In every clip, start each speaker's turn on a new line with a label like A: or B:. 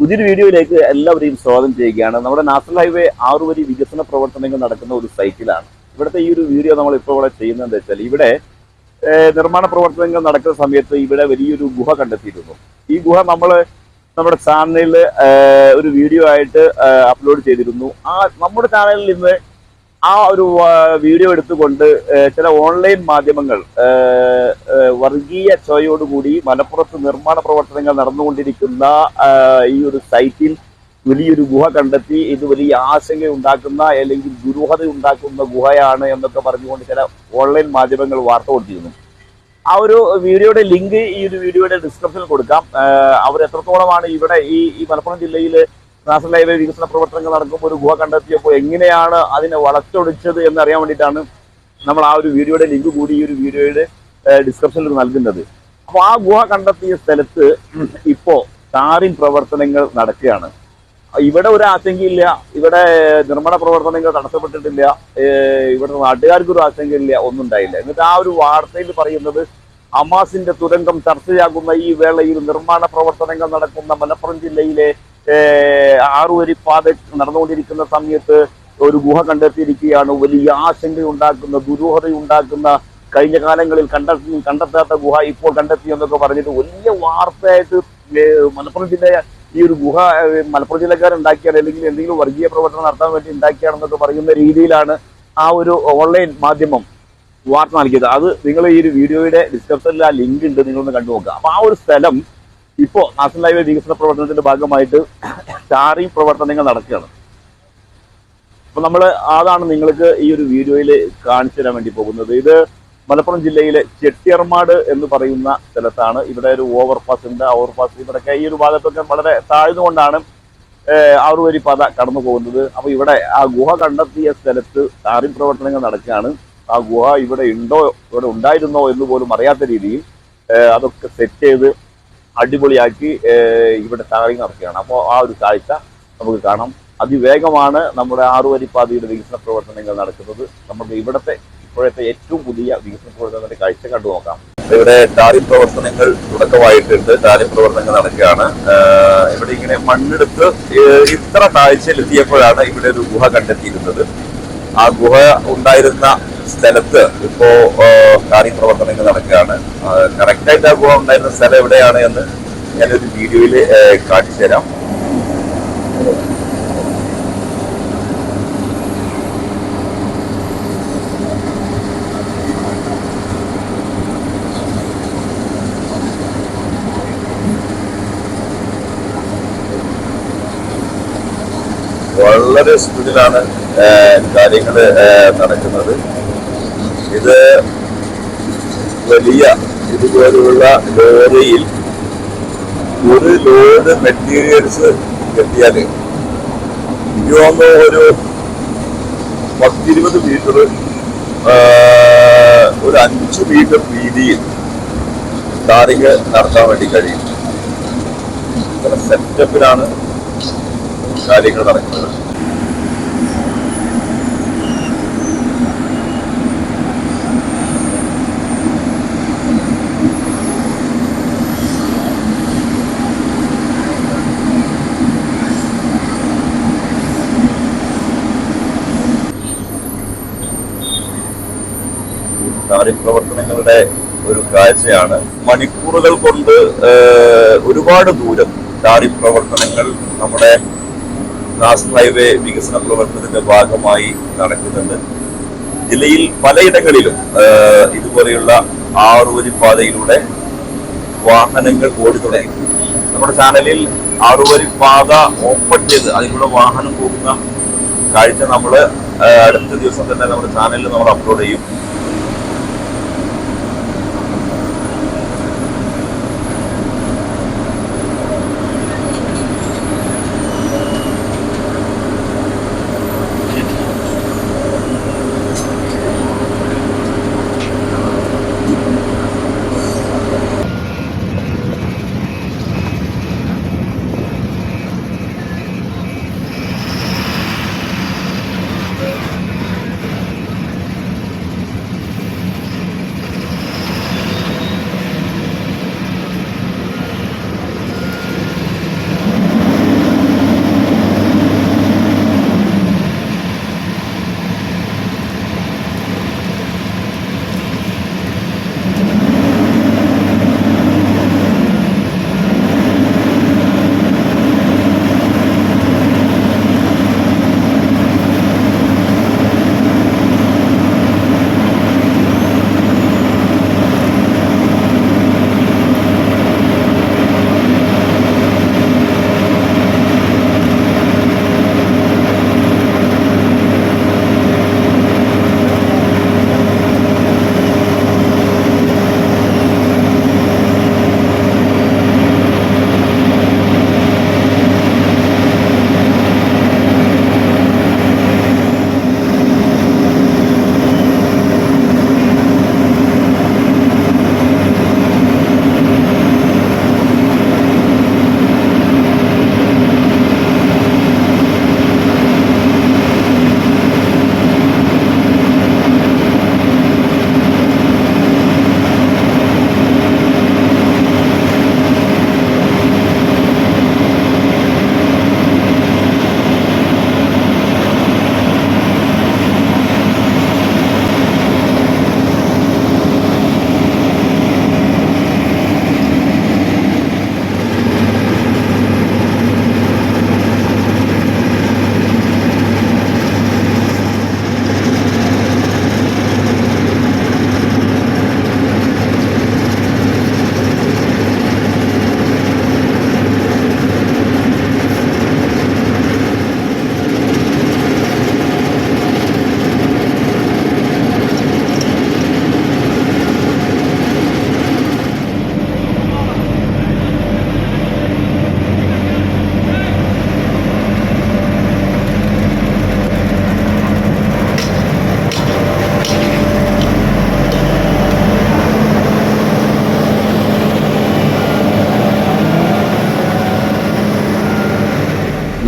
A: പുതിയൊരു വീഡിയോയിലേക്ക് എല്ലാവരെയും സ്വാഗതം ചെയ്യുകയാണ്. നമ്മുടെ നാഷണൽ ഹൈവേ ആറുവരി വികസന പ്രവർത്തനങ്ങൾ നടക്കുന്ന ഒരു സൈറ്റിലാണ്. ഇവിടുത്തെ ഈ ഒരു വീഡിയോ നമ്മൾ ഇപ്പോൾ ഇവിടെ ചെയ്യുന്നത് വെച്ചാൽ ഇവിടെ നിർമ്മാണ പ്രവർത്തനങ്ങൾ നടക്കുന്ന സമയത്ത് ഇവിടെ വലിയൊരു ഗുഹ കണ്ടെത്തിയിരുന്നു. ഈ ഗുഹ നമ്മൾ നമ്മുടെ ചാനലിൽ ഒരു വീഡിയോ ആയിട്ട് അപ്ലോഡ് ചെയ്തിരുന്നു. ആ നമ്മുടെ ചാനലിൽ ഇന്ന് ആ ഒരു വീഡിയോ എടുത്തുകൊണ്ട് ചില ഓൺലൈൻ മാധ്യമങ്ങൾ വർഗീയ ചോയോടുകൂടി മലപ്പുറത്ത് നിർമ്മാണ പ്രവർത്തനങ്ങൾ നടന്നുകൊണ്ടിരിക്കുന്ന ഈ ഒരു സൈറ്റിൽ വലിയൊരു ഗുഹ കണ്ടെത്തി ഇത് വലിയ ആശങ്ക ഉണ്ടാക്കുന്ന അല്ലെങ്കിൽ ദുരൂഹത ഉണ്ടാക്കുന്ന ഗുഹയാണ് എന്നൊക്കെ പറഞ്ഞുകൊണ്ട് ചില ഓൺലൈൻ മാധ്യമങ്ങൾ വാർത്ത കൊടുത്തിരുന്നു. ആ ഒരു വീഡിയോയുടെ ലിങ്ക് ഈ ഒരു വീഡിയോയുടെ ഡിസ്ക്രിപ്ഷനിൽ കൊടുക്കാം. അവർ എത്രത്തോളമാണ് ഇവിടെ ഈ ഈ മലപ്പുറം ജില്ലയിൽ നാഷണൽ ഹൈവേ വികസന പ്രവർത്തനങ്ങൾ നടക്കുമ്പോൾ ഒരു ഗുഹ കണ്ടെത്തിയപ്പോൾ എങ്ങനെയാണ് അതിനെ വളച്ചൊടിച്ചത് എന്നറിയാൻ വേണ്ടിയിട്ടാണ് നമ്മൾ ആ ഒരു വീഡിയോയുടെ ലിങ്ക് കൂടി ഈ ഒരു വീഡിയോയുടെ ഡിസ്ക്രിപ്ഷനിൽ നൽകുന്നത്. അപ്പോൾ ആ ഗുഹ കണ്ടെത്തിയ സ്ഥലത്ത് ഇപ്പോൾ ടാറിൻ പ്രവർത്തനങ്ങൾ നടക്കുകയാണ്. ഇവിടെ ഒരു ആശങ്കയില്ല ഇവിടെ നിർമ്മാണ പ്രവർത്തനങ്ങൾ തടസ്സപ്പെട്ടിട്ടില്ല. ഇവിടെ നാട്ടുകാർക്ക് ഒരു ആശങ്കയില്ല ഒന്നും ഉണ്ടായില്ല. എന്നിട്ട് ആ ഒരു വാർത്തയിൽ പറയുന്നത് അമാസിന്റെ തുരങ്കം ചർച്ചയാകുന്ന ഈ വേളയിൽ നിർമ്മാണ പ്രവർത്തനങ്ങൾ നടക്കുന്ന മലപ്പുറം ജില്ലയിലെ ഏഹ് ആറുവരി പാത നടന്നുകൊണ്ടിരിക്കുന്ന സമയത്ത് ഒരു ഗുഹ കണ്ടെത്തിയിരിക്കുകയാണ്. വലിയ ആശങ്ക ഉണ്ടാക്കുന്ന ദുരൂഹത ഉണ്ടാക്കുന്ന കഴിഞ്ഞ കാലങ്ങളിൽ കണ്ട കണ്ടെത്താത്ത ഗുഹ ഇപ്പോൾ കണ്ടെത്തി എന്നൊക്കെ പറഞ്ഞിട്ട് വലിയ വാർത്തയായിട്ട് മലപ്പുറം ജില്ല ഈ ഒരു ഗുഹ മലപ്പുറം ജില്ലക്കാർ ഉണ്ടാക്കിയാണ് അല്ലെങ്കിൽ എന്തെങ്കിലും വർഗീയ പ്രവർത്തനം നടത്താൻ വേണ്ടി ഉണ്ടാക്കിയാണെന്നൊക്കെ പറയുന്ന രീതിയിലാണ് ആ ഒരു ഓൺലൈൻ മാധ്യമം വാർത്ത നൽകിയത്. അത് നിങ്ങൾ ഈ ഒരു വീഡിയോയുടെ ഡിസ്ക്രിപ്ഷനിൽ ആ ലിങ്ക് ഉണ്ട് നിങ്ങളൊന്ന് കണ്ടു നോക്കുക അപ്പൊ ആ ഒരു സ്ഥലം ഇപ്പോ നാഷണൽ ഹൈവേ വികസന പ്രവർത്തനത്തിന്റെ ഭാഗമായിട്ട് ടാറിംഗ് പ്രവർത്തനങ്ങൾ നടക്കുകയാണ്. അപ്പൊ നമ്മൾ അതാണ് നിങ്ങൾക്ക് ഈ ഒരു വീഡിയോയിൽ കാണിച്ചു തരാൻ വേണ്ടി പോകുന്നത്. ഇത് മലപ്പുറം ജില്ലയിലെ ചെട്ടിയർമാട് എന്ന് പറയുന്ന സ്ഥലത്താണ്. ഇവിടെ ഒരു ഓവർപാസ് ഉണ്ട്. ഓവർപാസ് ഇവിടെയൊക്കെ ഈ ഒരു ഭാഗത്തൊക്കെ വളരെ താഴ്ന്നുകൊണ്ടാണ് ഏഹ്, ആ ഒരു വരി പാത കടന്നു പോകുന്നത്. അപ്പൊ ഇവിടെ ആ ഗുഹ കണ്ടെത്തിയ സ്ഥലത്ത് ടാറിംഗ് പ്രവർത്തനങ്ങൾ നടക്കുകയാണ്. ആ ഗുഹ ഇവിടെ ഉണ്ടോ ഇവിടെ ഉണ്ടായിരുന്നോ എന്ന് പോലും അറിയാത്ത രീതിയിൽ അതൊക്കെ സെറ്റ് ചെയ്ത് അടിപൊളിയാക്കി ഇവിടെ ടാറിങ് നടക്കുകയാണ്. അപ്പോൾ ആ ഒരു കാഴ്ച നമുക്ക് കാണാം. അതിവേഗമാണ് നമ്മുടെ ആറുവരിപ്പാതയുടെ വികസന പ്രവർത്തനങ്ങൾ നടക്കുന്നത്. നമുക്ക് ഇവിടുത്തെ ഇപ്പോഴത്തെ ഏറ്റവും പുതിയ വികസന പ്രവർത്തനത്തിന്റെ കാഴ്ച കണ്ടു നോക്കാം. ഇവിടെ ടാറിംഗ് പ്രവർത്തനങ്ങൾ തുടക്കമായിട്ടുണ്ട്. ടാറിംഗ് പ്രവർത്തനങ്ങൾ നടക്കുകയാണ്. ഇവിടെ ഇങ്ങനെ മണ്ണെടുത്ത് ഇത്ര താഴ്ചയിലെത്തിയപ്പോഴാണ് ഇവിടെ ഒരു ഗുഹ കണ്ടെത്തിയിരുന്നത്. ആ ഗുഹ ഉണ്ടായിരുന്ന സ്ഥലത്ത് ഇപ്പോ കാര്യ പ്രവർത്തനങ്ങൾ നടക്കുകയാണ്. കറക്റ്റായിട്ട് ഗുഹ ഉണ്ടായിരുന്ന സ്ഥലം എവിടെയാണ് എന്ന് ഞാനൊരു വീഡിയോയിൽ കാണിച്ചു തരാം. വളരെ സ്പീഡിലാണ് കാര്യങ്ങൾ നടക്കുന്നത്. ഇത് വലിയ ഇതുപോലുള്ള ലോറിയിൽ ഒരു ലോഡ് മെറ്റീരിയൽസ് എത്തിയാൽ ഒരു പത്തിരുപത് മീറ്റർ ഒരു അഞ്ച് മീറ്റർ വീതിയിൽ ടാറിങ് നടത്താൻ വേണ്ടി കഴിയും. സെറ്റപ്പിലാണ് കാര്യങ്ങൾ നടക്കുന്നത്. ടാറിംഗ് പ്രവർത്തനങ്ങളുടെ ഒരു കാഴ്ചയാണ്. മണിക്കൂറുകൾ കൊണ്ട് ഒരുപാട് ദൂരം നാടി പ്രവർത്തനങ്ങൾ നമ്മുടെ നാഷണൽ ഹൈവേ വികസന പ്രവർത്തനത്തിന്റെ ഭാഗമായി നടക്കുന്നുണ്ട്. ജില്ലയിൽ പലയിടങ്ങളിലും ഇതുപോലെയുള്ള ആറുവരി പാതയിലൂടെ വാഹനങ്ങൾ ഓടി തുടങ്ങി. നമ്മുടെ ചാനലിൽ ആറുവരി പാത ഓപ്പൺ ചെയ്ത് അതിലൂടെ വാഹനം പോകുന്ന കാഴ്ച നമ്മൾ അടുത്ത ദിവസം തന്നെ നമ്മുടെ ചാനലിൽ നമ്മൾ അപ്ലോഡ് ചെയ്യും.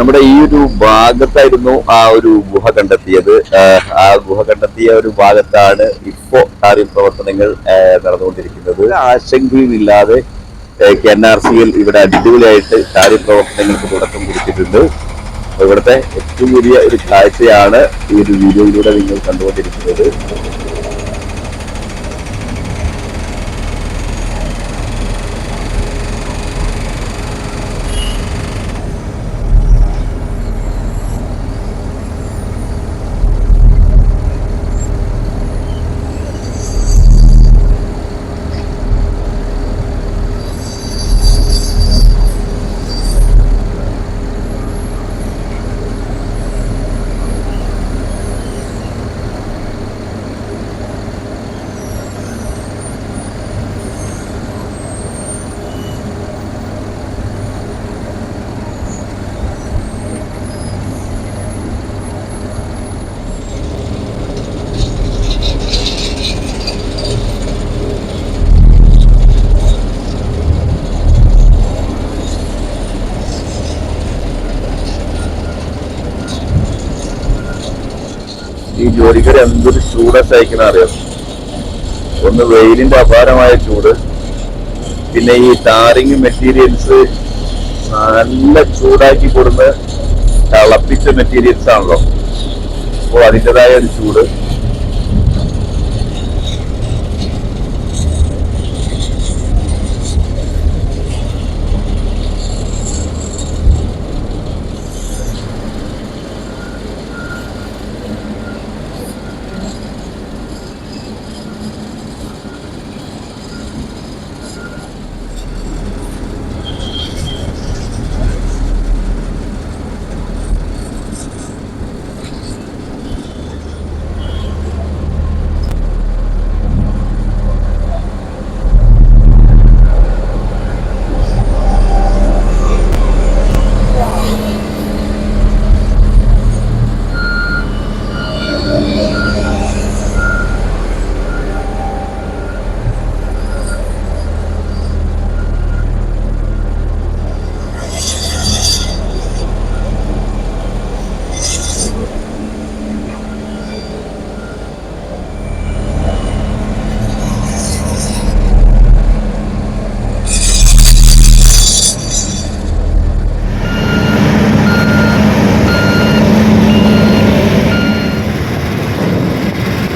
A: നമ്മുടെ ഈ ഒരു ഭാഗത്തായിരുന്നു ആ ഒരു ഗുഹ കണ്ടെത്തിയത്. ആ, ഗുഹ കണ്ടെത്തിയ ഒരു ഭാഗത്താണ് ഇപ്പോ കാര്യ പ്രവർത്തനങ്ങൾ നടന്നുകൊണ്ടിരിക്കുന്നത്. ആശങ്കയുമില്ലാതെ കെ എൻ ആർ സിയിൽ ഇവിടെ അടിപൊളിയായിട്ട് കാര്യപ്രവർത്തനങ്ങൾക്ക് പ്രവർത്തനങ്ങൾക്ക് തുടക്കം കുറിച്ചിട്ടുണ്ട്. ഇവിടുത്തെ ഏറ്റവും വലിയ ഒരു കാഴ്ചയാണ് ഈ ഒരു വീഡിയോയിലൂടെ നിങ്ങൾ കണ്ടുകൊണ്ടിരിക്കുന്നത്. ജോലിക്കാർ എന്തൊരു ചൂടാ സഹിക്കണ അറിയാം? ഒന്ന് വെയിലിന്റെ അപാരമായ ചൂട്. പിന്നെ ഈ ടാറിങ് മെറ്റീരിയൽസ് നല്ല ചൂടാക്കി കൊടുന്ന് തിളപ്പിച്ച മെറ്റീരിയൽസ് ആണല്ലോ അപ്പോൾ അതിന്റെതായ ഒരു ചൂട്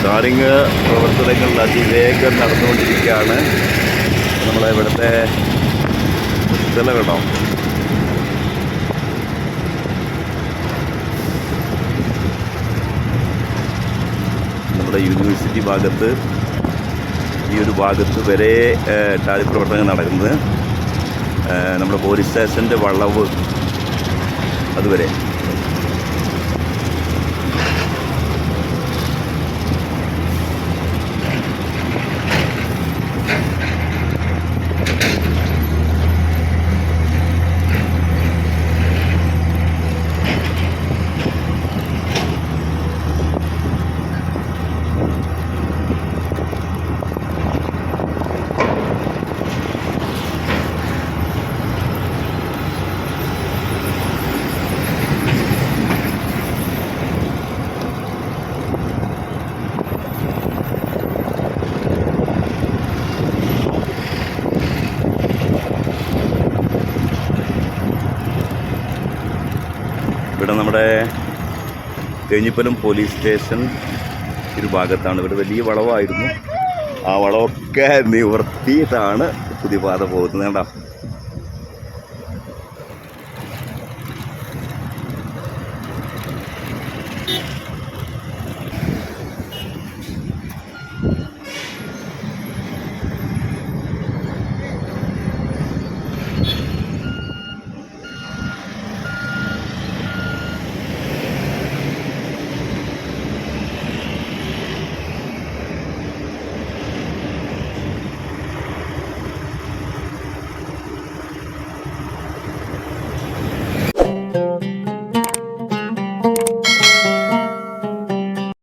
A: ടാറിങ് പ്രവർത്തനങ്ങൾ അതിവേഗം നടന്നുകൊണ്ടിരിക്കുകയാണ്. നമ്മളെ ഇവിടുത്തെ കേട്ടോ നമ്മുടെ യൂണിവേഴ്സിറ്റി ഭാഗത്ത് ഈ ഒരു ഭാഗത്ത് വരെ ടാലി പ്രവർത്തനങ്ങൾ നടക്കുന്നത്. നമ്മുടെ പോലീസ് സ്റ്റേഷന്റെ വളവ് അതുവരെ ഇവിടെ നമ്മുടെ തേഞ്ഞിപ്പലം പോലീസ് സ്റ്റേഷൻ ഒരു ഭാഗത്താണ് ഇവിടെ വലിയ വളവായിരുന്നു. ആ വളമൊക്കെ നിവർത്തിയിട്ടാണ് പുതിയ പാത പോകുന്നത്. കേട്ടോ